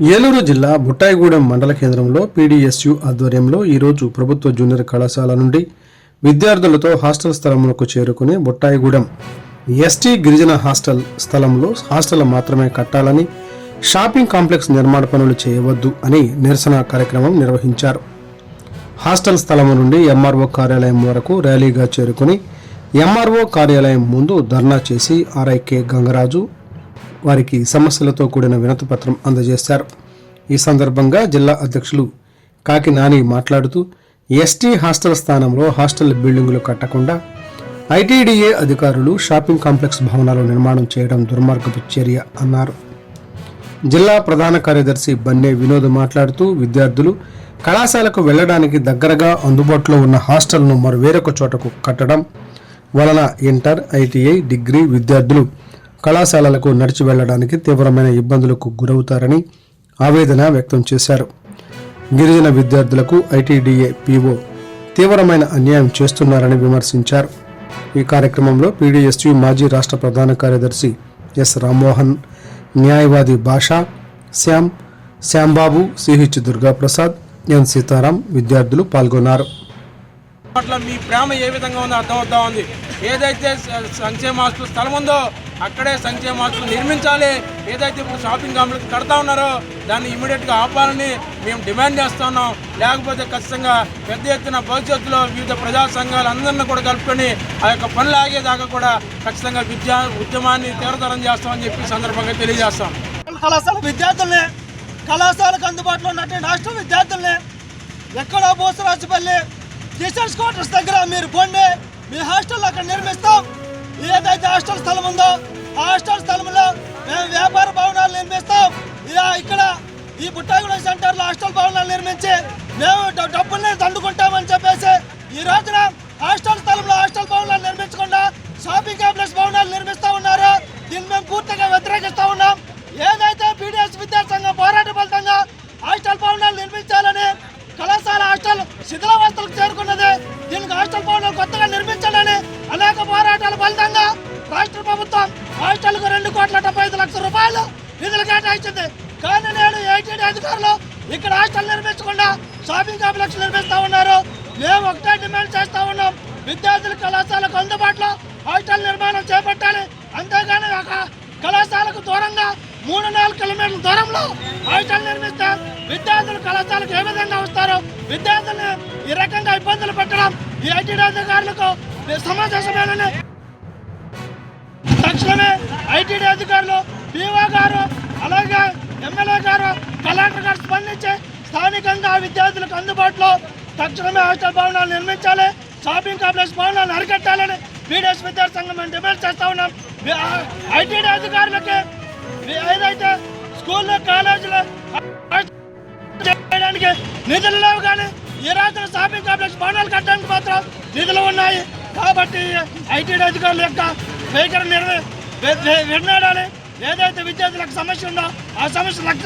ఏలూరు జిల్లా బుట్టాయిగూడెం మండల కేంద్రంలో పీడీఎస్యు ఆధ్వర్యంలో ఈరోజు ప్రభుత్వ జూనియర్ కళాశాల నుండి విద్యార్థులతో హాస్టల్ స్థలములకు చేరుకుని బుట్టాయిగూడెం ఎస్టీ గిరిజన హాస్టల్ స్థలంలో హాస్టల్ మాత్రమే కట్టాలని షాపింగ్ కాంప్లెక్స్ నిర్మాణ పనులు చేయవద్దు అని నిరసన కార్యక్రమం నిర్వహించారు. హాస్టల్ స్థలం నుండి ఎంఆర్ఓ కార్యాలయం వరకు ర్యాలీగా చేరుకుని ఎంఆర్ఓ కార్యాలయం ముందు ధర్నా చేసి ఆర్ఐకే గంగరాజు వారికి సమస్యలతో కూడిన వినతి పత్రం అందజేశారు. ఈ సందర్భంగా జిల్లా అధ్యక్షులు కాకి నాని మాట్లాడుతూ ఎస్టీ హాస్టల్ స్థానంలో హాస్టల్ బిల్డింగులు కట్టకుండా ఐటీడీఏ అధికారులు షాపింగ్ కాంప్లెక్స్ భవనాలు నిర్మాణం చేయడం దుర్మార్గపు చర్య అన్నారు. జిల్లా ప్రధాన కార్యదర్శి బన్నే వినోద్ మాట్లాడుతూ విద్యార్థులు కళాశాలకు వెళ్ళడానికి దగ్గరగా అందుబాటులో ఉన్న హాస్టల్ను మరో వేరొక చోటకు కట్టడం వలన ఇంటర్ ఐటీఐ డిగ్రీ విద్యార్థులు కళాశాలలకు నడిచి వెళ్ళడానికి తీవ్రమైన ఇబ్బందులకు గురవుతారని ఆవేదన వ్యక్తం చేశారు. గిరిజన విద్యార్థులకు ఐటీడీఏ పీఓ తీవ్రమైన అన్యాయం చేస్తున్నారని విమర్శించారు. ఈ కార్యక్రమంలో పీడీఎస్యు మాజీ రాష్ట్ర ప్రధాన కార్యదర్శి ఎస్ రామ్మోహన్ న్యాయవాది భాషా శ్యామ్ శ్యాంబాబు సిహెచ్ దుర్గా ప్రసాద్ ఎన్ సీతారాం విద్యార్థులు పాల్గొన్నారు. మీ ప్రేమ ఏ విధంగా ఉందో అర్థమవుతా ఉంది. ఏదైతే సంక్షేమ హాస్టల్ స్థలం ఉందో అక్కడే సంక్షేమ నిర్మించాలి. ఏదైతే ఇప్పుడు షాపింగ్ కాంప్లెక్స్ కడతా ఉన్నారో దాన్ని ఇమీడియట్గా ఆపాలని మేము డిమాండ్ చేస్తా ఉన్నాం. లేకపోతే ఖచ్చితంగా పెద్ద ఎత్తున భవిష్యత్తులో వివిధ ప్రజా సంఘాలు అందరిని కూడా కలుపుకొని ఆ యొక్క పనులు ఆగేదాకా కూడా ఖచ్చితంగా విద్యా ఉద్యమాన్ని తీవ్రతరం చేస్తామని చెప్పి సందర్భంగా తెలియజేస్తాం. కళాశాల విద్యార్థుల్ని కళాశాలకు అందుబాటులో ఉన్నటువంటి రాష్ట్ర విద్యార్థుల్ని ఎక్కడో బోసరాజుపల్లి టీచర్స్ క్వార్టర్స్ దగ్గర మీరు పొండి. మీ హాస్టల్ అక్కడ నిర్మిస్తాం. ఏదైతే హాస్టల్ స్థలం ఉందో ఆ హాస్టల్ స్థలంలో మేము వ్యాపార భవనాలు నిర్మిస్తాం. ఇలా ఇక్కడ ఈ బుట్టాగూడెం సెంటర్లో హాస్టల్ భవనాలు నిర్మించి మేము డబ్బుల్ని దండుకుంటామని చెప్పేసి ఈ రోజున హాస్టల్ స్థలంలో హాస్టల్ భవనాలు నిర్మించకుండా షాపింగ్ కాంప్లెక్స్ భవనాలు నిర్మిస్తాం. పోరాటాల ఫలితంగా రాష్ట్ర ప్రభుత్వం హాస్టల్కు రెండు కోట్ల డెబ్బై ఐదు లక్షల రూపాయలు నిధులు కేటాయించింది. కానీ నేడు ఐటీడీ అధికారులు ఇక్కడ హాస్టల్ నిర్మించకుండా షాపింగ్ కాంప్లెక్స్ నిర్మిస్తూ ఉన్నారు. మేము ఒకటే డిమాండ్ చేస్తూ ఉన్నాం. విద్యార్థుల కళాశాలకు అందుబాటులో హాస్టల్ నిర్మాణం చేపట్టాలి. అంతేగాని ఒక కళాశాలకు దూరంగా మూడు నాలుగు కిలోమీటర్ల దూరంలో హాస్టల్ నిర్మిస్తే విద్యార్థులు కళాశాలకు ఏ విధంగా వస్తారో? విద్యార్థులను ఈ రకంగా ఇబ్బందులు పెట్టడం ఈ ఐటీడీ అధికారులకు సమావేశమేనని తక్షణమే ఐటీడీ అధికారులు పీఓ గారు అలాగే ఎమ్మెల్యే గారు కలెక్టర్ గారు స్పందించి స్థానికంగా ఆ విద్యార్థులకు అందుబాటులో తక్షణమే హాస్టల్ భవనాలు నిర్మించాలి షాపింగ్ కాంప్లెక్స్ భవనాలు అరికట్టాలని బీడీఎస్ విద్యార్థి సంఘం మేము డిమాండ్ చేస్తా ఉన్నాం. ఐటీడీ అధికారులకి ఏదైతే స్కూళ్ళు కాలేజీలు చేయడానికి నిధులు లేవు కానీ ఈ రాత్రి షాపింగ్ కాంప్లెక్స్ భవనాలు కట్టడానికి మాత్రం నిధులు ఉన్నాయి. కాబట్టి ఐటీడీ అధికారుల యొక్క వైఖరి నిర్వహి విన్నాడాలి? ఏదైతే విద్యార్థులకు సమస్య ఉందో ఆ సమస్య లక్ష